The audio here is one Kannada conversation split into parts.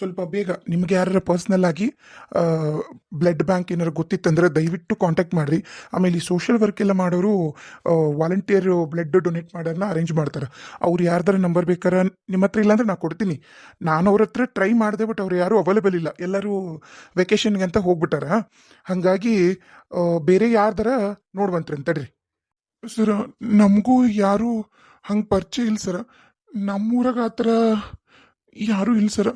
ಸ್ವಲ್ಪ ಬೇಗ ನಿಮ್ಗೆ ಯಾರು ಪರ್ಸ್ನಲ್ ಆಗಿ ಬ್ಲಡ್ ಬ್ಯಾಂಕ್ ಏನಾರು ಗೊತ್ತಿತ್ತಂದ್ರೆ ದಯವಿಟ್ಟು ಕಾಂಟ್ಯಾಕ್ಟ್ ಮಾಡಿರಿ. ಆಮೇಲೆ ಈ ಸೋಷಿಯಲ್ ವರ್ಕ್ ಎಲ್ಲ ಮಾಡೋರು ವಾಲಂಟಿಯರ್ ಬ್ಲಡ್ ಡೊನೇಟ್ ಮಾಡೋದನ್ನ ಅರೇಂಜ್ ಮಾಡ್ತಾರೆ. ಅವ್ರು ಯಾರ್ದಾರ ನಂಬರ್ ಬೇಕಾರೆ ನಿಮ್ಮ ಹತ್ರ ಇಲ್ಲಾಂದ್ರೆ ನಾ ಕೊಡ್ತೀನಿ. ನಾನು ಅವ್ರ ಹತ್ರ ಟ್ರೈ ಮಾಡಿದೆ ಬಟ್ ಅವ್ರು ಯಾರೂ ಅವೈಲೇಬಲ್ ಇಲ್ಲ. ಎಲ್ಲರೂ ವೆಕೇಶನ್ಗೆ ಅಂತ ಹೋಗ್ಬಿಟ್ಟಾರ. ಹಾಗಾಗಿ ಬೇರೆ ಯಾರ್ದಾರ ನೋಡ್ವಂತ್ರಿ ಅಂತಡ್ರಿ ಸರ ನಮಗೂ ಯಾರು ಹಂಗೆ ಪರಿಚಯ ಇಲ್ಲ ಸರ ನಮ್ಮೂರಾಗ ಆ ಥರ ಯಾರೂ ಇಲ್ಲ ಸರ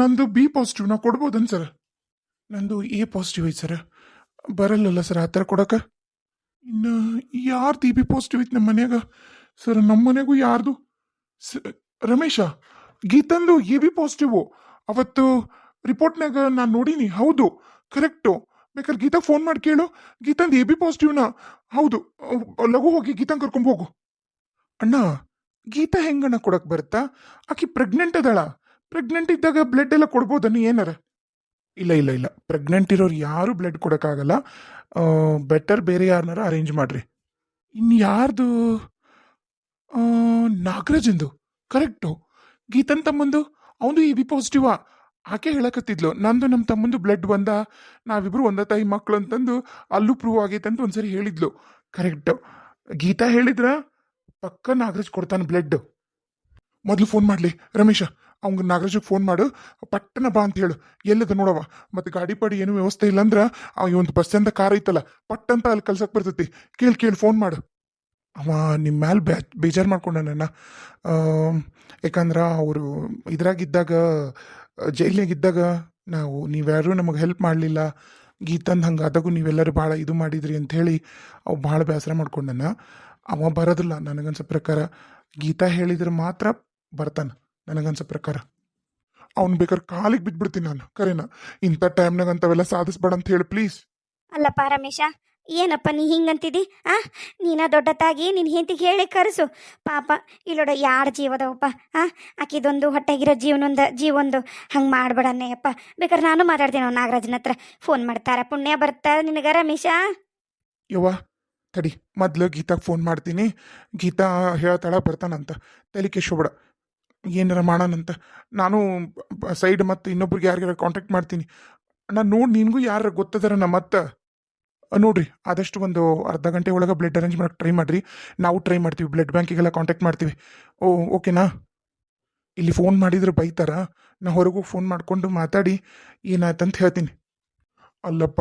ನಂದು ಬಿ ಪಾಸಿಟಿವ್ ನಾ ಕೊಡ್ಬೋದನ್ ಸರ್ ನಂದು ಎ ಪಾಸಿಟಿವ್ ಐತೆ ಸರ್ ಬರಲ್ಲಲ್ಲ ಸರ್ ಆ ಥರ ಕೊಡಕ್ಕೆ ಇನ್ನು ಯಾರ್ದು ಇ ಬಿ ಪಾಸಿಟಿವ್ ಐತೆ ನಮ್ಮ ಮನೆಯಾಗ? ಸರ್ ನಮ್ಮ ಮನೆಗೂ ಯಾರ್ದು? ಸ, ರಮೇಶ, ಗೀತಂದು ಎ ಬಿ ಪಾಸಿಟಿವ್ ಅವತ್ತು ರಿಪೋರ್ಟ್ನಾಗ ನಾನು ನೋಡೀನಿ, ಹೌದು ಕರೆಕ್ಟು ಬೇಕಾದ್ರೆ ಗೀತಾ ಫೋನ್ ಮಾಡಿ ಕೇಳು. ಗೀತಂದು ಎ ಬಿ ಪಾಸಿಟಿವ್ನ ಹೌದು ಲಘು ಹೋಗಿ ಗೀತಂಗ್ ಕರ್ಕೊಂಡು ಹೋಗು. ಅಣ್ಣ, ಗೀತಾ ಹೆಂಗಣ್ಣ ಕೊಡಕ್ಕೆ ಬರುತ್ತಾ? ಆಕಿ ಪ್ರೆಗ್ನೆಂಟ್ ಅದಾಳ. ಪ್ರೆಗ್ನೆಂಟ್ ಇದ್ದಾಗ ಬ್ಲಡ್ ಎಲ್ಲ ಕೊಡ್ಬೋದನ್ನ ಏನಾರ? ಇಲ್ಲ ಇಲ್ಲ ಇಲ್ಲ. ಪ್ರೆಗ್ನೆಂಟ್ ಇರೋರು ಯಾರು ಬ್ಲಡ್ ಕೊಡೋಕ್ಕಾಗಲ್ಲ. ಬೆಟರ್ ಬೇರೆ ಯಾರನ್ನಾರ ಅರೇಂಜ್ ಮಾಡ್ರಿ. ಇನ್ನು ಯಾರ್ದು? ನಾಗರಾಜಂದು. ಕರೆಕ್ಟು ಗೀತನ್ ತಮ್ಮಂದು? ಅವನು ಇ ಬಿ ಪಾಸಿಟಿವಾ ಆಕೆ ಹೇಳಕತ್ತಿದ್ಲು, ನಂದು ನಮ್ಮ ತಮ್ಮಂದು ಬ್ಲಡ್ ಬಂದ, ನಾವಿಬ್ರು ಒಂದ ತಾಯಿ ಮಕ್ಕಳು ಅಂತಂದು ಅಲ್ಲೂ ಪ್ರೂವ್ ಆಗೈತೆ ಅಂತ ಒಂದ್ಸರಿ ಹೇಳಿದ್ಲು. ಕರೆಕ್ಟು ಗೀತಾ ಹೇಳಿದ್ರ? ಪಕ್ಕ ನಾಗರಾಜ್ ಕೊಡ್ತಾನೆ ಬ್ಲಡ್ ಮೊದಲು ಫೋನ್ ಮಾಡಲಿ. ರಮೇಶ. ಅವ್ಗೆ ನಾಗರಾಜಿಗೆ ಫೋನ್ ಮಾಡು ಪಟ್ಟನ ಬಾ ಅಂತ ಹೇಳು. ಎಲ್ಲದ ನೋಡವ ಮತ್ತು ಗಾಡಿ ಪಾಡಿ ಏನು ವ್ಯವಸ್ಥೆ ಇಲ್ಲ ಅಂದ್ರೆ ಅವ ಒಂದು ಬಸ್ ಅಂತ ಕಾರ್ ಐತಲ್ಲ ಪಟ್ಟಂತ ಅಲ್ಲಿ ಕಲ್ಸಕ್ಕೆ ಬರ್ತೈತಿ. ಕೇಳಿ ಕೇಳಿ ಫೋನ್ ಮಾಡು. ಅವ ನಿಮ್ಮ ಮ್ಯಾಲೆ ಬ್ಯಾ, ಬೇಜಾರು ಮಾಡ್ಕೊಂಡನ ಯಾಕಂದ್ರೆ ಅವರು ಇದ್ರಾಗಿದ್ದಾಗ, ಜೈಲಿನಾಗಿದ್ದಾಗ ನಾವು, ನೀವ್ಯಾರೂ ನಮಗೆ ಹೆಲ್ಪ್ ಮಾಡಲಿಲ್ಲ. ಗೀತಂದು ಹಂಗೆ ಆದಾಗೂ ನೀವೆಲ್ಲರೂ ಭಾಳ ಇದು ಮಾಡಿದ್ರಿ ಅಂತ ಹೇಳಿ ಅವು ಭಾಳ ಬೇಸರ ಮಾಡ್ಕೊಂಡನ ಅವ ಬರೋದಿಲ್ಲ, ನನಗನ್ಸೋ ಪ್ರಕಾರ ಗೀತಾ ಹೇಳಿದ್ರೆ ಮಾತ್ರ ಬರ್ತಾನೆ. ನನಗನ್ಸೋ ಪ್ರಕಾರ. ಅವ್ನು ಬೇಕಾದ್ರೆ ಕಾಲಿಗೆ ಬಿದ್ಬಿಡ್ತೀನಿ ನಾನು ಕರೆನ? ಇಂಥ ಟೈಮ್ನಾಗ ಅಂಥವೆಲ್ಲ ಸಾಧಿಸ್ಬೇಡ ಅಂತ ಹೇಳಿ ಪ್ಲೀಸ್ ಅಲ್ಲಪ್ಪ ರಮೇಶ ಏನಪ್ಪ ನೀ ಹಿಂಗಂತಿದಿ ಆ? ನೀನ ದೊಡ್ಡತಾಗಿ ನಿನ್ನ ಹೆಂಡತಿಗೆ ಹೇಳಿ ಕರೆಸು. ಪಾಪ ಇಲ್ಲೋಡ ಯಾರ ಜೀವದವಪ್ಪ ಆ? ಆಕಿದೊಂದು ಹೊಟ್ಟೆಗಿರೋ ಜೀವನೊಂದು ಜೀವೊಂದು ಹಂಗೆ ಅಪ್ಪ ಬೇಕಾದ್ರೆ ನಾನು ಮಾತಾಡ್ತೀನಿ ಅವ್ನು ನಾಗರಾಜನ ಹತ್ರ. ಫೋನ್ ಮಾಡ್ತಾರ ಪುಣ್ಯ ಬರ್ತಾ ನಿನಗ ರಮೇಶ? ಯವ್ವ ತಡಿ ಮೊದ್ಲು ಗೀತಾಗೆ ಫೋನ್ ಮಾಡ್ತೀನಿ. ಗೀತಾ ಹೇಳ್ತಾಳ ಬರ್ತಾನಂತ. ತಲೆ ಕೆಶೋಬೇಡ ಏನಾರ ಮಾಡೋಣಂತ ನಾನು ಸೈಡ್ ಮತ್ತು ಇನ್ನೊಬ್ರಿಗೆ ಯಾರಿಗಾರ ಕಾಂಟ್ಯಾಕ್ಟ್ ಮಾಡ್ತೀನಿ. ನಾನು ನೋಡಿ ನಿನಗೂ ಯಾರು ಗೊತ್ತದಾರ ನಮ್ಮ ಮತ್ತೆ? ನೋಡ್ರಿ, ಆದಷ್ಟು ಒಂದು ಅರ್ಧ ಗಂಟೆ ಒಳಗೆ ಬ್ಲಡ್ ಅರೇಂಜ್ ಮಾಡೋಕೆ ಟ್ರೈ ಮಾಡಿರಿ. ನಾವು ಟ್ರೈ ಮಾಡ್ತೀವಿ ಬ್ಲಡ್ ಬ್ಯಾಂಕಿಗೆಲ್ಲ ಕಾಂಟ್ಯಾಕ್ಟ್ ಮಾಡ್ತೀವಿ. ಓ ಓಕೆನಾ ಇಲ್ಲಿ ಫೋನ್ ಮಾಡಿದ್ರೆ ಬೈತಾರ. ನಾ ಹೊರಗೂ ಫೋನ್ ಮಾಡಿಕೊಂಡು ಮಾತಾಡಿ ಏನಾಯ್ತಂತ ಹೇಳ್ತೀನಿ. ಅಲ್ಲಪ್ಪ,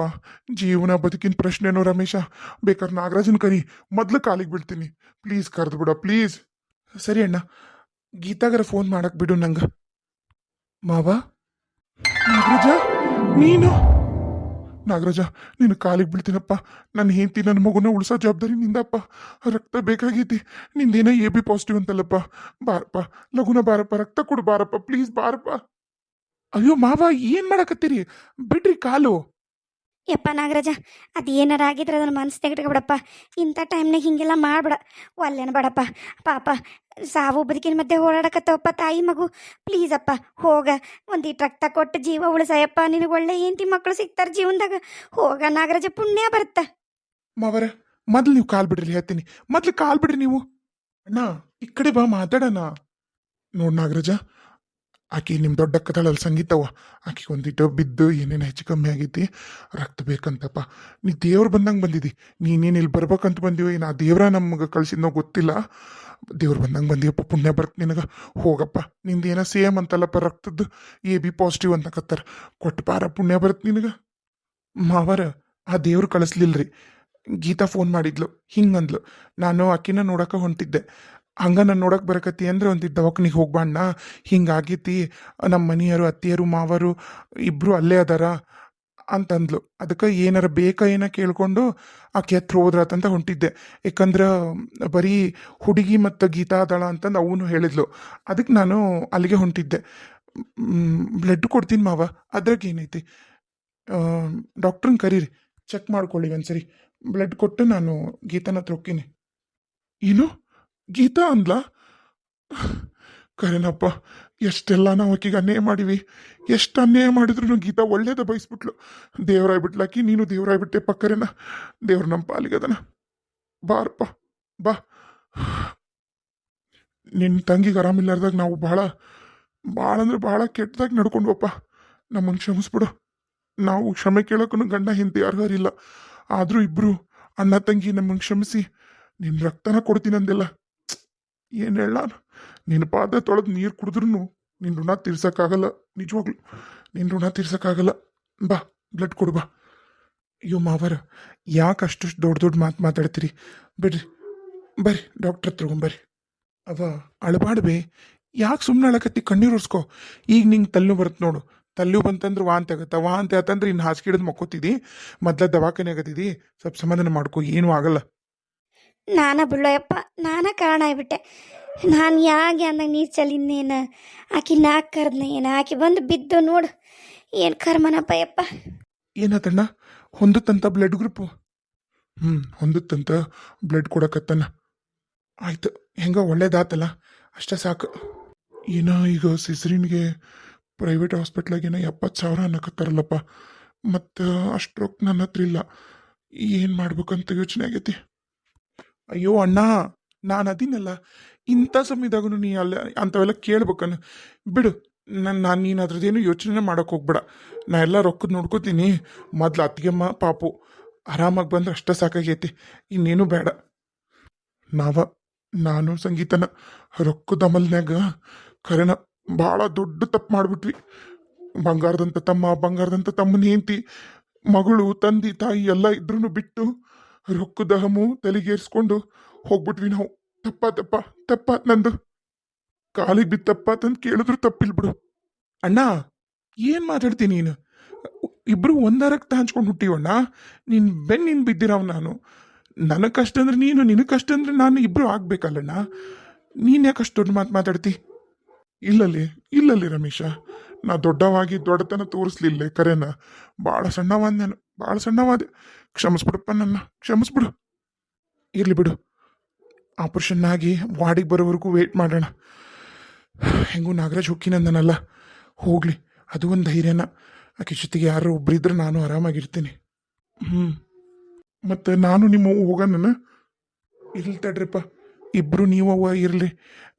ಜೀವನ ಬದುಕಿನ ಪ್ರಶ್ನೆನೋ ರಮೇಶ? ಬೇಕಾದ್ರೆ ನಾಗರಾಜನ ಕರಿ, ಮೊದಲು ಕಾಲಿಗೆ ಬೀಳ್ತೀನಿ. ಪ್ಲೀಸ್ ಕರೆದು ಬಿಡ ಪ್ಲೀಸ್ ಸರಿ ಅಣ್ಣ. ಗೀತಾಗರ ಫೋನ್ ಮಾಡಕ್ ಬಿಡು ನಂಗ. ಮಾವ, ನಾಗರಾಜ, ನೀನು? ನಾಗರಾಜ, ನೀನು ಕಾಲಿಗೆ ಬೀಳ್ತೀನಪ್ಪ. ನನ್ನ ಹೆಂಡತಿ ನನ್ನ ಮಗುನ ಉಳಿಸೋ ಜವಾಬ್ದಾರಿ ನಿಂದಪ್ಪ ರಕ್ತ ಬೇಕಾಗೈತಿ. ನಿಂದೇನ ಎ ಬಿ ಪಾಸಿಟಿವ್ ಅಂತಲ್ಲಪ್ಪ. ಬಾರಪ್ಪ, ಲಗುನ ಬಾರಪ್ಪ, ರಕ್ತ ಕೊಡು ಬಾರಪ್ಪ ಪ್ಲೀಸ್ ಬಾರಪ್ಪ. ಅಯ್ಯೋ ಮಾವ, ಏನ್ ಮಾಡಕತ್ತೀರಿ? ಬಿಡ್ರಿ ಕಾಲು. ಯಪ್ಪ ನಾಗರಾಜ, ಅದು ಏನಾರ ಆಗಿದ್ರೆ ಅದನ್ನು ಮನಸ್ಸು ತೆಗೆದ್ಬಿಡಪ್ಪ ಇಂಥ ಟೈಮ್ನಾಗ ಹಿಂಗೆಲ್ಲ ಮಾಡ್ಬೇಡ. ಒಲ್ಲೇನ ಬೇಡಪ್ಪ. ಪಾಪ, ಸಾವು ಬದುಕಿನ ಮಧ್ಯೆ ಓಡಾಡಕತ್ತವಪ್ಪ ತಾಯಿ ಮಗು. ಪ್ಲೀಸ್ ಅಪ್ಪ, ಹೋಗ. ಈ ರಕ್ತ ಕೊಟ್ಟು ಜೀವ ಉಳಿಸಯಪ್ಪ. ನಿನಗೆ ಒಳ್ಳೆ ಹೆಂಡತಿ ಮಕ್ಕಳು ಸಿಗ್ತಾರೆ ಜೀವನದಾಗ. ಹೋಗ ನಾಗರಾಜ, ಪುಣ್ಯ ಬರುತ್ತ. ಮವರ, ಮೊದ್ಲು ನೀವು ಕಾಲ್ ಬಿಡ್ರಿ ಹೇಳ್ತೀನಿ. ಮೊದ್ಲು ಕಾಲ್ ಬಿಡ್ರಿ ನೀವು. ಅಣ್ಣ, ಈ ಕಡೆ ಬಾ, ಮಾತಾಡೋಣ. ನೋಡ್ ನಾಗರಾಜ ಆಕಿ ನಿಮ್ಮ ದೊಡ್ಡಕ್ಕದಳಲ್ಲಿ ಸಂಗೀತವ ಆಕಿ ಒಂದಿಟ್ಟು ಬಿದ್ದು ಏನೇನು ಹೆಚ್ಚು ಕಮ್ಮಿ ಆಗೈತಿ? ರಕ್ತ ಬೇಕಂತಪ್ಪ. ನೀ ದೇವ್ರು ಬಂದಂಗೆ ಬಂದಿದ್ದಿ ನೀನೇನು ಇಲ್ಲಿ ಬರ್ಬೇಕಂತ ಬಂದೀವಿ ನಾ ದೇವ್ರ ನಮ್ಗೆ ಕಳ್ಸಿದ್ನೋ ಗೊತ್ತಿಲ್ಲ. ದೇವ್ರು ಬಂದಂಗೆ ಬಂದಿವಪ್ಪ ಪುಣ್ಯ ಬರ್ತ ನಿನಗೆ. ಹೋಗಪ್ಪ, ನಿಂದು ಏನೋ ಸೇಮ್ ಅಂತಲ್ಲಪ್ಪ ರಕ್ತದ್ದು ಎ ಬಿ ಪಾಸಿಟಿವ್ ಅಂತ ಕತ್ತಾರ. ಕೊಟ್ಟು ಬಾರ ಪುಣ್ಯ ಬರುತ್ತೆ ನಿನಗೆ. ಮಾವರ, ಆ ದೇವ್ರು ರೀ ಗೀತಾ ಫೋನ್ ಮಾಡಿದ್ಲು ಹಿಂಗಂದ್ಲು ನಾನು ಅಕ್ಕಿನ ನೋಡಕ್ಕೆ ಹೊಂಟಿದ್ದೆ. ಹಂಗ ನಾನು ನೋಡಕ್ ಬರಕತ್ತಿ ಅಂದ್ರೆ ಒಂದು ದವಾಖಾನಿಗೆ ಹೋಗ್ಬಣ್ಣ ಹಿಂಗಾಗಿತಿ ನಮ್ಮ ಮನೆಯವರು ಅತ್ತಿಯರು, ಮಾವರು ಇಬ್ರು ಅಲ್ಲೇ ಅದಾರ ಅಂತಂದ್ಲು. ಅದಕ್ಕೆ ಏನಾರ ಬೇಕ ಏನ ಕೇಳ್ಕೊಂಡು ಆಕೆ ಹತ್ರ ಹೋದ್ರಾತಂತ ಹೊಂಟಿದ್ದೆ. ಯಾಕಂದ್ರೆ ಬರೀ ಹುಡುಗಿ ಮತ್ತು ಗೀತಾ ಅದಾಳ ಅಂತಂದು ಅವನು ಹೇಳಿದ್ಲು. ಅದಕ್ಕೆ ನಾನು ಅಲ್ಲಿಗೆ ಹೊಂಟಿದ್ದೆ. ಬ್ಲಡ್ ಕೊಡ್ತೀನಿ ಮಾವ. ಅದ್ರಾಗ ಏನೈತಿ? ಡಾಕ್ಟ್ರನ್ನ ಕರೀರಿ. ಚೆಕ್ ಮಾಡ್ಕೊಳ್ಳಿ ಒಂದ್ಸರಿ. ಬ್ಲಡ್ ಕೊಟ್ಟು ನಾನು ಗೀತನ ಹತ್ರ ಹೋಗ್ತೀನಿ. ಏನು? ಗೀತಾ ಅಂದ್ಲ? ಕರೆನಪ್ಪ, ಎಷ್ಟೆಲ್ಲ ನಾವು ಆಕಿಗೆ ಅನ್ಯಾಯ ಮಾಡಿವಿ. ಎಷ್ಟು ಅನ್ಯಾಯ ಮಾಡಿದ್ರು ಗೀತಾ ಒಳ್ಳೇದ ಬಯಸ್ಬಿಟ್ಲು. ದೇವರಾಗ್ಬಿಟ್ಲಾಕಿ ನೀನು ದೇವರಾಗ್ಬಿಟ್ಟೆ ಪಕ್ಕರೇನ ದೇವ್ರ ನಮ್ಮ ಪಾಲಿಗದನ ಬಾರಪ್ಪ, ಬಾ. ನಿನ್ನ ತಂಗಿಗೆ ಆರಾಮಿಲ್ಲಾರ್ದಾಗ ನಾವು ಭಾಳ ಭಾಳ ಅಂದ್ರೆ ಭಾಳ ಕೆಟ್ಟದಾಗ ನಡ್ಕೊಂಡ್ವಪ್ಪ. ನಮ್ಮನ್ನು ಕ್ಷಮಿಸ್ಬಿಡು. ನಾವು ಕ್ಷಮೆ ಕೇಳೋಕ್ಕೂ ಗಂಡ ಹಿಂದೆ ಅರ್ಹರಿಲ್ಲ ಆದರೂ ಇಬ್ರು ಅಣ್ಣ ತಂಗಿ ನಮ್ಮನ್ನು ಕ್ಷಮಿಸಿ ನಿನ್ನ ರಕ್ತನ ಕೊಡ್ತೀನಿ ಅಂದೆಲ್ಲ ಏನು ಹೇಳ ನಿನ್ನ ಪಾದ ತೊಳೆದು ನೀರು ಕುಡಿದ್ರೂ ನಿನ್ನ ಋಣ ತೀರ್ಸಕ್ಕಾಗಲ್ಲ. ನಿಜವಾಗ್ಲು ನಿನ್ನ ಋಣ ತೀರ್ಸೋಕ್ಕಾಗಲ್ಲ. ಬಾ ಬ್ಲಡ್ ಕೊಡು, ಬಾ. ಅಯ್ಯೋ ಮಾವರ, ಯಾಕೆ ಅಷ್ಟು ದೊಡ್ಡ ದೊಡ್ಡ ಮಾತು ಮಾತಾಡ್ತೀರಿ? ಬಿಡ್ರಿ ಬರ್ರಿ ಡಾಕ್ಟ್ರ್ ಹತ್ರ ಬರ್ರಿ ಅವ ಅಳಬಾಡ್ಬೇ, ಯಾಕೆ ಸುಮ್ಮನೆ ಅಳಕತ್ತಿ ಕಣ್ಣೀರು ಒರ್ಸ್ಕೊ? ಈಗ ನಿಂಗೆ ತಲ್ಲು ಬರುತ್ತೆ ನೋಡು. ತಲ್ಲು ಬಂತಂದ್ರೆ ವಾಂತಿ ಆಗುತ್ತೆ. ವಾಂತಿ ಆತಂದ್ರೆ ಇನ್ನು ಹಾಸಿಗೆ ಹಿಡಿದು ಮಕ್ಕೋತಿದ್ದಿ ಮೊದ್ಲ ದವಾಖಾನೆ ಆಗತ್ತಿದ್ದಿ ಸ್ವಲ್ಪ ಸಮಾಧಾನ ಮಾಡ್ಕೊ, ಏನೂ ಆಗಲ್ಲ. ನಾನ ಬಿಳ್ಳೋಯಪ್ಪ ನಾನ ಕಾರಣ ಆಗ್ಬಿಟ್ಟೆ. ನಾನು ಯಾಕೆ ಅಂದಾಗ ನೀರು ಚಲಿನೇನ ಆಕಿ ನಾಲ್ಕು ಕರೆದ್ನೇನು ಆಕಿ ಬಂದು ಬಿದ್ದು ನೋಡು, ಏನು ಕರ್ಮನಪ್ಪ ಯಪ್ಪ ಏನಾತಣ್ಣ? ಹೊಂದುತ್ತಂತ ಬ್ಲಡ್ ಗ್ರೂಪು ಹ್ಞೂ ಹೊಂದುತ್ತಂತ ಬ್ಲಡ್ ಕೊಡಕತ್ತನ. ಆಯ್ತು, ಹೆಂಗ ಒಳ್ಳೇದಾತಲ್ಲ, ಅಷ್ಟೇ ಸಾಕು. ಏನೋ ಈಗ ಸಿಸ್ರಿನ್ಗೆ ಪ್ರೈವೇಟ್ ಹಾಸ್ಪಿಟ್ಲಾಗ ಏನೋ ಎಪ್ಪತ್ತು ಸಾವಿರ ಅನ್ನಕತ್ತಾರಲ್ಲಪ್ಪ. ಮತ್ತು ಅಷ್ಟು ರೊಕ್ಕ ನನ್ನ ಹತ್ರ ಇಲ್ಲ. ಏನು ಮಾಡ್ಬೇಕಂತ ಯೋಚನೆ ಆಗೈತಿ? ಅಯ್ಯೋ ಅಣ್ಣ, ನಾನು ಅದೀನಲ್ಲ. ಇಂಥ ಸಮಯದಾಗೂ ನೀ ಅಲ್ಲ, ಅಂಥವೆಲ್ಲ ಕೇಳ್ಬೇಕನ್ನು. ಬಿಡು ನನ್ನ ನಾನು, ನೀನು ಅದ್ರದ್ದೇನು ಯೋಚನೆ ಮಾಡೋಕೆ ಹೋಗ್ಬೇಡ. ನಾ ಎಲ್ಲ ರೊಕ್ಕದ ನೋಡ್ಕೋತೀನಿ. ಮೊದ್ಲು ಅತ್ತಿಗೆಮ್ಮ, ಪಾಪು, ಆರಾಮಾಗಿ ಬಂದ್ರೆ ಅಷ್ಟೇ ಸಾಕಾಗೈತಿ. ಇನ್ನೇನು ಬೇಡ. ನಾವ, ನಾನು ಸಂಗೀತನ ರೊಕ್ಕದ ಅಮಲ್ನ್ಯಾಗ ಖರೇನ ಭಾಳ ದೊಡ್ಡ ತಪ್ಪು ಮಾಡಿಬಿಟ್ವಿ. ಬಂಗಾರದಂಥ ತಮ್ಮ ಬಂಗಾರದಂಥ ತಮ್ಮನ ಹೆಂಡತಿ, ಮಗಳು, ತಂದೆ, ತಾಯಿ ಎಲ್ಲ ಇದ್ರೂ ಬಿಟ್ಟು ರೊಕ್ಕದ ಹಮು ತಲೆಗೇರಿಸ್ಕೊಂಡು ಹೋಗ್ಬಿಟ್ವಿ ನಾವು. ತಪ್ಪ ತಪ್ಪ ತಪ್ಪ ನಂದು. ಕಾಲಿಗೆ ಬಿತ್ತಪ್ಪ ತಂದು ಕೇಳಿದ್ರು ತಪ್ಪಿಲ್ ಬಿಡು. ಅಣ್ಣ, ಏನು ಮಾತಾಡ್ತೀನಿ ನೀನು? ಇಬ್ರು ಒಂದಾರಕ್ಕೆ ರಕ್ತ ಹಂಚ್ಕೊಂಡು ಹುಟ್ಟಿವಣ್ಣ? ನೀನು ಬೆನ್ನಿನ್ ಬಿದ್ದಿರವ್ ನಾನು. ನನಗೆ ಕಷ್ಟ ಅಂದ್ರೆ ನೀನು, ನಿನಗೆ ಕಷ್ಟ ಅಂದ್ರೆ ನಾನು ಇಬ್ರು ಆಗ್ಬೇಕಲ್ಲಣ್ಣ? ನೀನ್ ಯಾಕೆ ಅಷ್ಟು ದೊಡ್ಡ ಮಾತು ಮಾತಾಡ್ತಿ? ಇಲ್ಲಲ್ಲಿ ಇಲ್ಲಲ್ಲಿ ರಮೇಶ. ನಾ ದೊಡ್ಡವಾಗಿ ದೊಡ್ಡತನ ತೋರಿಸ್ಲಿಲ್ಲ ಕರೆನ. ಭಾಳ ಸಣ್ಣವಾದ ನಾನು ಭಾಳ ಸಣ್ಣವಾದೆ. ಕ್ಷಮಿಸ್ಬಿಡಪ್ಪ ನನ್ನ, ಕ್ಷಮಿಸ್ಬಿಡು. ಇರ್ಲಿ ಬಿಡು. ಆಪರೇಷನ್ ಆಗಿ ವಾರ್ಡಿಗೆ ಬರೋವರೆಗೂ ವೇಟ್ ಮಾಡೋಣ. ಹೆಂಗೂ ನಾಗರಾಜ್ ಹೊಕ್ಕಿನಂದನಲ್ಲ ಹೋಗ್ಲಿ, ಅದು ಒಂದು ಧೈರ್ಯನ. ಆಕೆ ಜೊತೆಗೆ ಯಾರು ಒಬ್ರಿದ್ರೆ ನಾನು ಆರಾಮಾಗಿರ್ತೀನಿ. ಹ್ಞೂ ಮತ್ತು ನಾನು ನಿಮ್ಮ ಹೋಗೋಣ ಇರ್ಲಿ ತಡ್ರಿಪ್ಪ. ಇಬ್ಬರು ನೀವು ಅವ್ವ ಇರಲಿ.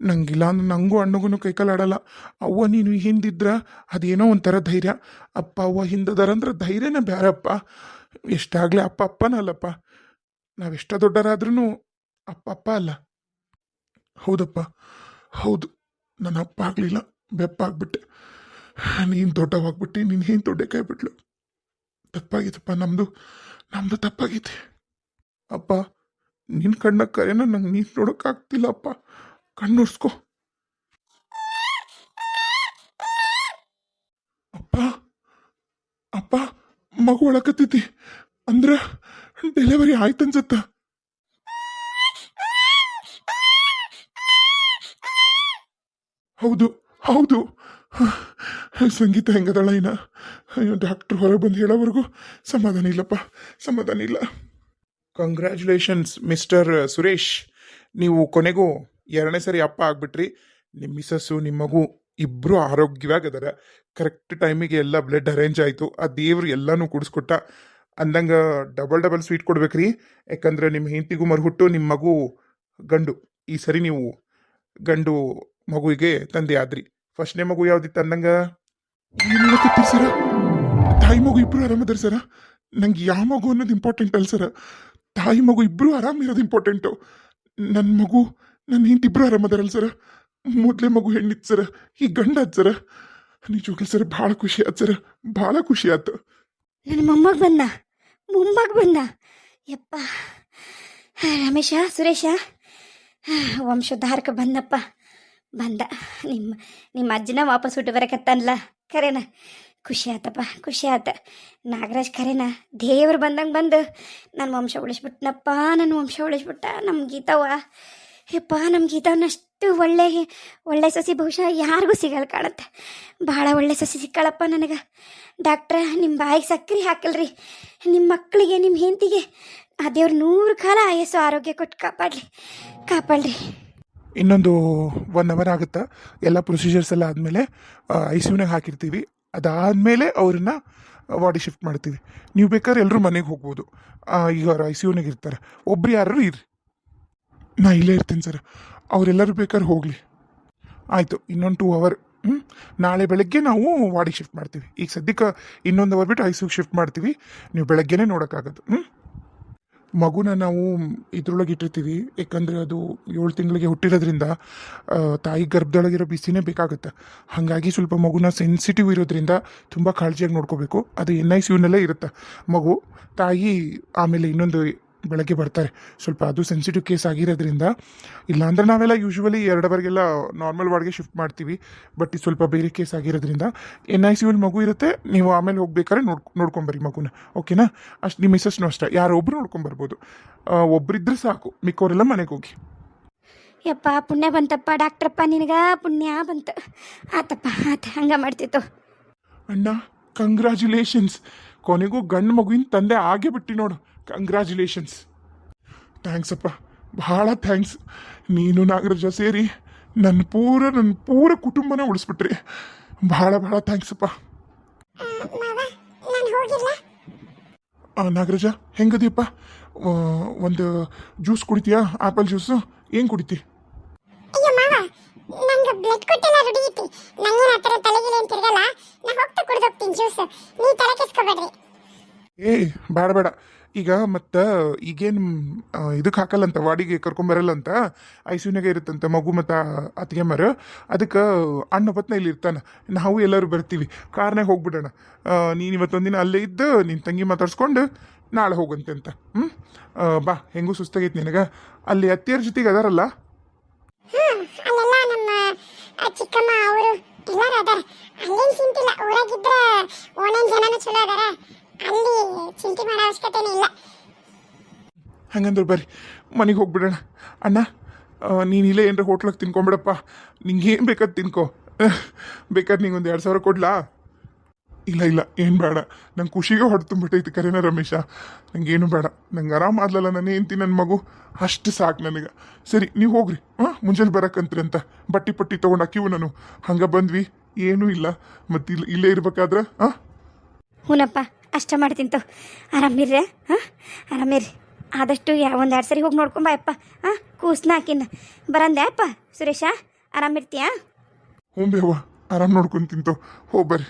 ನಂಗಿಲ್ಲ ಅಂದ್ರೆ ನಂಗೂ ಅಣ್ಣಗೂ ಕೈಕಾಲು ಆಡಲ್ಲ ಅವ್ವ ನೀನು ಹಿಂದಿದ್ರ ಅದೇನೋ ಒಂಥರ ಧೈರ್ಯ. ಅಪ್ಪ, ಅವ್ವ ಹಿಂದದಾರಂದ್ರೆ ಧೈರ್ಯನೇ ಬ್ಯಾರಪ್ಪ. ಎಷ್ಟಾಗಲಿ ಅಪ್ಪ ಅಪ್ಪನಲ್ಲಪ್ಪ ನಾವೆಷ್ಟ ದೊಡ್ಡರಾದ್ರೂ ಅಪ್ಪ ಅಪ್ಪ ಅಲ್ಲ. ಹೌದಪ್ಪ. ಹೌದು. ನನ್ನ ಅಪ್ಪ ಆಗಲಿಲ್ಲ. ಬೆಪ್ಪ ಆಗ್ಬಿಟ್ಟೆ. ನೀನು ದೊಡ್ಡವಾಗ್ಬಿಟ್ಟು, ನೀನು ಏನು ದೊಡ್ಡ ಕಾಯ್ಬಿಟ್ಲು ತಪ್ಪಾಗಿತ್ತಪ್ಪ ನಮ್ಮದು ನಮ್ಮದು ತಪ್ಪಾಗೈತೆ. ಅಪ್ಪ ನಿನ್ನ ಕಣ್ಣ ಕರೆನ, ನಂಗೆ ನೀನು ನೋಡೋಕ್ಕಾಗ್ತಿಲ್ಲಪ್ಪ ಕಣ್ಣು ಕಣ್ಣುರ್ಸ್ಕೊ. ಅಪ್ಪ ಅಪ್ಪ, ಮಗು ಒಳಕತ್ತೈತಿ. ಅಂದ್ರೆ ಡೆಲಿವರಿ ಆಯ್ತನ್ಸತ್ತ ಹೌದು ಹೌದು. ಸಂಗೀತ ಹೆಂಗದಳ ಇನ್ನ? ಡಾಕ್ಟ್ರು ಹೊರಗೆ ಬಂದು ಹೇಳೋವರೆಗೂ ಸಮಾಧಾನ ಇಲ್ಲಪ್ಪ, ಸಮಾಧಾನ ಇಲ್ಲ. ಕಂಗ್ರ್ಯಾಚುಲೇಷನ್ಸ್ ಮಿಸ್ಟರ್ ಸುರೇಶ್ ನೀವು ಕೊನೆಗೂ ಎರಡನೇ ಸರಿ ಅಪ್ಪ ಆಗ್ಬಿಟ್ರಿ. ನಿಮ್ಮ ಮಿಸಸ್ಸು ನಿಮ್ಮ ಮಗು ಇಬ್ಬರು ಆರೋಗ್ಯವಾಗಿದ್ದಾರೆ. ಕರೆಕ್ಟ್ ಟೈಮಿಗೆ ಎಲ್ಲ ಬ್ಲಡ್ ಅರೇಂಜ್ ಆಯಿತು. ಆ ದೇವ್ರು ಎಲ್ಲನೂ ಕುಡಿಸ್ಕೊಟ್ಟ ಅಂದಂಗೆ ಡಬಲ್ ಡಬಲ್ ಸ್ವೀಟ್ ಕೊಡ್ಬೇಕ್ರಿ. ಯಾಕಂದ್ರೆ ನಿಮ್ಮ ಹೆಂಡತಿಗೂ ಮರುಹುಟ್ಟು ನಿಮ್ಮ ಮಗು ಗಂಡು. ಈ ಸರಿ ನೀವು ಗಂಡು ಮಗುವಿಗೆ ತಂದೆ ಆದ್ರಿ. ಫಸ್ಟ್ನೇ ಮಗು ಯಾವ್ದಿತ್ತು ಅಂದಂಗ? ಸರ ತಾಯಿ ಮಗು ಇಬ್ರು ಆರಾಮದಾರ ಸರ ನಂಗೆ ಯಾವ ಮಗು ಅನ್ನೋದು ಇಂಪಾರ್ಟೆಂಟ್ ಅಲ್ಲ ಸರ ತಾಯಿ ಮಗು ಇಬ್ಬರೂ ಆರಾಮ ಇರೋದು ಇಂಪಾರ್ಟೆಂಟು ನನ್ನ ಮಗು ನನ್ನ ಹೆಂಡತಿ ಇಬ್ರು ಆರಾಮದಾರಲ್ಲ ಸರ್ ಮೊದಲೇ ಮಗು ಹೆಣ್ಣಿತ್ತು ಸರ ಈ ಗಂಡ ಅದ್ ಸರ ನಿಜವಾಗ್ಲು ಸರ್ ಭಾಳ ಖುಷಿ ಆಯ್ತು ಸರ್ ಭಾಳ ಖುಷಿ ಆಯ್ತು ನನ್ನ ಮೊಮ್ಮಗ ಬಂದ. ಮೊಮ್ಮಗ ಬಂದ. ಯಪ್ಪ. ರಮೇಶ, ಸುರೇಶ. ವಂಶೋದ್ಧಾರಕ ಬಂದಪ್ಪ. ಬಂದ. ನಿಮ್ಮ ನಿಮ್ಮ ಅಜ್ಜನ ವಾಪಸ್ ಹುಟ್ಟು ಬರಕತ್ತನ್ಲ ಕರೆನ. ಖುಷಿ ಆತಪ್ಪ ಖುಷಿ ಆತ ನಾಗರಾಜ್ ಖರೇನ, ದೇವ್ರು ಬಂದಂಗೆ ಬಂದು ನನ್ನ ವಂಶ ಉಳಿಸ್ಬಿಟ್ನಪ್ಪ ನನ್ನ ವಂಶ ಉಳಿಸ್ಬಿಟ್ಟ ನಮ್ಮ ಗೀತವ ಯಪ್ಪ ನಮ್ಮ ಗೀತವನ್ನಷ್ಟು ಒಳ್ಳೆ ಒಳ್ಳೆ ಸಸಿ ಬಹುಶಃ ಯಾರಿಗೂ ಸಿಗಲ್ಲ ಕಾಣತ್ತೆ. ಭಾಳ ಒಳ್ಳೆ ಸಸಿ ಸಿಕ್ಕಳಪ್ಪ ನನಗೆ. ಡಾಕ್ಟ್ರ ನಿಮ್ಮ ಬಾಯಿಗೆ ಸಕ್ಕರೆ ಹಾಕಲ್ರಿ. ನಿಮ್ಮ ಮಕ್ಕಳಿಗೆ ನಿಮ್ಮ ಹೆಂಡತಿಗೆ ಆ ದೇವ್ರ ನೂರು ಕಾಲ ಆಯಸ್ಸು, ಆರೋಗ್ಯ ಕೊಟ್ಟು ಕಾಪಾಡಲಿ, ಕಾಪಾಡ್ರಿ. ಇನ್ನೊಂದು ಒನ್ ಅವರ್ ಆಗುತ್ತೆ? ಎಲ್ಲ ಪ್ರೊಸೀಜರ್ಸ್ ಎಲ್ಲ ಆದಮೇಲೆ ಐ ಹಾಕಿರ್ತೀವಿ. ಅದಾದಮೇಲೆ ಅವ್ರನ್ನ ಬಾಡಿ ಶಿಫ್ಟ್ ಮಾಡ್ತೀವಿ. ನೀವು ಬೇಕಾದ್ರೆ ಎಲ್ಲರೂ ಮನೆಗೆ ಹೋಗ್ಬೋದು. ಈಗ ಅವ್ರು ಐ ಸಿ ಯುನಾಗ ಇರ್ತಾರೆ. ಒಬ್ರು ಯಾರು ಇರ್ರಿ. ನಾ ಇಲ್ಲೇ ಇರ್ತೀನಿ ಸರ್. ಅವರೆಲ್ಲರೂ ಬೇಕಾದ್ರೆ ಹೋಗಲಿ. ಆಯಿತು, ಇನ್ನೊಂದು ಟೂ ಅವರ್ ಹ್ಞೂ ನಾಳೆ ಬೆಳಗ್ಗೆ ನಾವು ವಾರ್ಡಿಗೆ ಶಿಫ್ಟ್ ಮಾಡ್ತೀವಿ. ಈಗ ಸದ್ಯಕ್ಕೆ ಇನ್ನೊಂದು ಅವರ್ ಬಿಟ್ಟು ಐಸಿಗೆ ಶಿಫ್ಟ್ ಮಾಡ್ತೀವಿ. ನೀವು ಬೆಳಗ್ಗೆನೇ ನೋಡೋಕ್ಕಾಗದು. ಹ್ಞೂ ಮಗುನ ನಾವು ಇದ್ರೊಳಗೆ ಇಟ್ಟಿರ್ತೀವಿ. ಯಾಕಂದರೆ ಅದು ಏಳು ತಿಂಗಳಿಗೆ ಹುಟ್ಟಿರೋದ್ರಿಂದ ತಾಯಿ ಗರ್ಭದೊಳಗಿರೋ ಬಿಸಿನೇ ಬೇಕಾಗುತ್ತೆ. ಹಾಗಾಗಿ ಸ್ವಲ್ಪ ಮಗುನ ಸೆನ್ಸಿಟಿವ್ ಇರೋದ್ರಿಂದ ತುಂಬ ಕಾಳಜಿಯಾಗಿ ನೋಡ್ಕೋಬೇಕು. ಅದು ಎನ್ ಐ ಸಿಯುನಲ್ಲೇ ಇರುತ್ತೆ. ಮಗು, ತಾಯಿ ಆಮೇಲೆ ಇನ್ನೊಂದು ಬೆಳಗ್ಗೆ ಬರ್ತಾರೆ. ಸ್ವಲ್ಪ ಅದು ಸೆನ್ಸಿಟಿವ್ ಕೇಸ್ ಆಗಿರೋದ್ರಿಂದ ಇಲ್ಲಾಂದ್ರೆ ನಾವೆಲ್ಲ ಯೂಶ್ವಲಿ ಎರಡವರೆಗೆಲ್ಲ ನಾರ್ಮಲ್ ವಾರ್ಡ್ಗೆ ಶಿಫ್ಟ್ ಮಾಡ್ತೀವಿ. ಬಟ್ ಇದು ಸ್ವಲ್ಪ ಬೇರೆ ಕೇಸ್ ಆಗಿರೋದ್ರಿಂದ ಎನ್ ಐ ಸಿ ಯುಲ್ ಮಗು ಇರುತ್ತೆ ನೀವು ಆಮೇಲೆ ಹೋಗ್ಬೇಕಾದ್ರೆ ನೋಡ್ ನೋಡ್ಕೊಂಬರ್ರಿ ಮಗುನ. ಓಕೆನಾ ಅಷ್ಟು ನಿಮ್ಮ ಮಿಸ್ಸಸ್ನು ಅಷ್ಟೇ. ಯಾರೊಬ್ಬರು ನೋಡ್ಕೊಂಬರ್ಬೋದು ಒಬ್ಬರಿದ್ದರೆ ಒಬ್ರಿದ್ರೆ ಸಾಕು. ಮಿಕ್ಕವರೆಲ್ಲ ಮನೆಗೆ ಹೋಗಿ. ಯಪ್ಪ ಪುಣ್ಯ ಬಂತಪ್ಪ ಡಾಕ್ಟ್ರಪ್ಪ ನಿನಗ ಪುಣ್ಯ ಬಂತು. ಆತಪ್ಪ ಆತ ಹಂಗ ಮಾಡ್ತಿತ್ತು. ಅಣ್ಣ ಕಂಗ್ರ್ಯಾಚುಲೇಷನ್ಸ್ ಕೊನೆಗೂ ಗಂಡು ಮಗುವಿನ ತಂದೆ ಆಗೇ ಬಿಟ್ಟು ನೋಡು. ಕಂಗ್ರ್ಯಾಚುಲೇಷನ್ಸ್ ಥ್ಯಾಂಕ್ಸ್ ಅಪ್ಪ ಭಾಳ ಥ್ಯಾಂಕ್ಸ್ ನೀನು ನಾಗರಾಜ ಸೇರಿ ನನ್ನ ಪೂರ ನನ್ನ ಪೂರ ಕುಟುಂಬನ ಉಳಿಸ್ಬಿಟ್ರಿ. ಭಾಳ ಭಾಳ ಥ್ಯಾಂಕ್ಸ್ ಅಪ್ಪ ನಾಗರಾಜ ಹೆಂಗದಿಯಪ್ಪ? ಒಂದು ಜ್ಯೂಸ್ ಕುಡಿತೀಯಾ? ಆಪಲ್ ಜ್ಯೂಸು ಏನು ಕುಡಿತಿ? ನಂಗೆ ಬ್ಲಡ್ ಕೊಟ್ಟೆಲ್ಲ ರುಡಿಯಿತಿ ನಂಗೇನು ಆ ಥರ ತಲೆಗಿಲೆ ಅಂತ ತಿರ್ಗಲ್ಲ ನಾ ಹೋಗ್ತಾ ಕುಡ್ದೋಗ್ತೀನಿ ಜ್ಯೂಸ್ ನೀ ತಲೆ ಕೆಸ್ಕೋಬೇಡ್ರಿ. ಏ, ಬೇಡ ಬೇಡ. ಈಗ ಮತ್ತು ಈಗೇನು ಇದಕ್ಕೆ ಹಾಕಲ್ಲಂತ, ವಾಡಿಗೆ ಕರ್ಕೊಂಬರಲ್ಲಂತ ಐಸಿಯುನಾಗೆ ಇರುತ್ತಂತ ಮಗು ಮತ್ತು ಅತ್ತಿಗೆ ಮರ ಅದಕ್ಕೆ ಅಣ್ಣ ಬತ್ನ ಇಲ್ಲಿ ಇರ್ತಾನೆ. ನಾವು ಎಲ್ಲರೂ ಬರ್ತೀವಿ. ಕಾರ್ನಾಗ ಹೋಗ್ಬಿಡೋಣ. ನೀನು ಇವತ್ತೊಂದಿನ ಅಲ್ಲೇ ಇದ್ದು ನಿನ್ನ ತಂಗಿ ಮಾತಾಡ್ಸ್ಕೊಂಡು ನಾಳೆ ಹೋಗಂತೆ ಅಂತ. ಹ್ಞೂ ಬಾ, ಹೆಂಗೂ ಸುಸ್ತಾಗೈತೆ ನಿನಗೆ. ಅಲ್ಲಿ ಅತ್ತಿಯರ ಜೊತೆಗೆ ಅದಾರಲ್ಲ? ಚಿಕ್ಕಮ್ಮ, ಅವರು ಎಲ್ಲರೂ ಅದಾರ. ಚಿಂತಿಲ್ಲ. ಜನನು ಚಲೋ ಅದಾರ. ಅಲ್ಲಿ ಚಿಂತೆ ಮಾಡೋ ಅವಶ್ಯಕತೆನೇ ಇಲ್ಲ. ಹಂಗಂದ್ರೆ ಬರ್ರಿ ಮನೆಗೆ ಹೋಗ್ಬಿಡೋಣ. ಅಣ್ಣ ನೀನು ಇಲ್ಲೇ ಏನರ ಹೋಟ್ಲಾಗ ತಿನ್ಕೊಂಬಿಡಪ್ಪ. ನಿಂಗೆ ಏನು ಬೇಕಾದ್ ತಿನ್ಕೋ. ಬೇಕಾದ್ರೆ ನಿಂಗೆ ಎರಡು ಸಾವಿರ ಕೊಡ್ಲಾ? ಇಲ್ಲ ಇಲ್ಲ ಏನು ಬೇಡ. ನಂಗೆ ಖುಷಿಗೆ ಹೊಡೆದು ತುಂಬಿಟ್ಟೈತಿ ಕರೆನ ರಮೇಶ. ನಂಗೇನು ಬೇಡ. ನಂಗೆ ಆರಾಮ ಆದ್ಲಲ್ಲ ನಾನು ಏನ್ತಿ ನನ್ನ ಮಗು. ಅಷ್ಟು ಸಾಕು ನನಗೆ. ಸರಿ ನೀವು ಹೋಗ್ರಿ. ಹಾಂ ಮುಂಜಾನೆ ಬರಕಂತ್ರಿ ಅಂತ. ಬಟ್ಟಿ ಪಟ್ಟಿ ತೊಗೊಂಡು ಹಾಕಿವು ನಾನು. ಹಂಗೆ ಬಂದ್ವಿ. ಏನೂ ಇಲ್ಲ. ಮತ್ತು ಇಲ್ಲ ಇಲ್ಲೇ ಇರ್ಬೇಕಾದ್ರೆ ಹಾಂ ಹೂನಪ್ಪ ಅಷ್ಟ ಮಾಡ್ತಿಂತು ಆರಾಮಿರ್ರೆ ಹಾಂ? ಆರಾಮಿರ್ರಿ ಆದಷ್ಟು ಯಾ ಒಂದು ಎರಡು ಸರಿ ಹೋಗಿ ನೋಡ್ಕೊಂಬ ಅಪ್ಪ. ಹಾಂ? ಕೂಸ್ನ ಹಾಕಿನ. ಬರಂದೆ ಅಪ್ಪ, ಸುರೇಶ ಆರಾಮಿರ್ತೀಯಾ ಹ್ಞೂ ಬೇವ ಆರಾಮ್ ನೋಡ್ಕೊಂಡು ತಿಂತೋ ಹೋಗಿ ಬರ್ರಿ.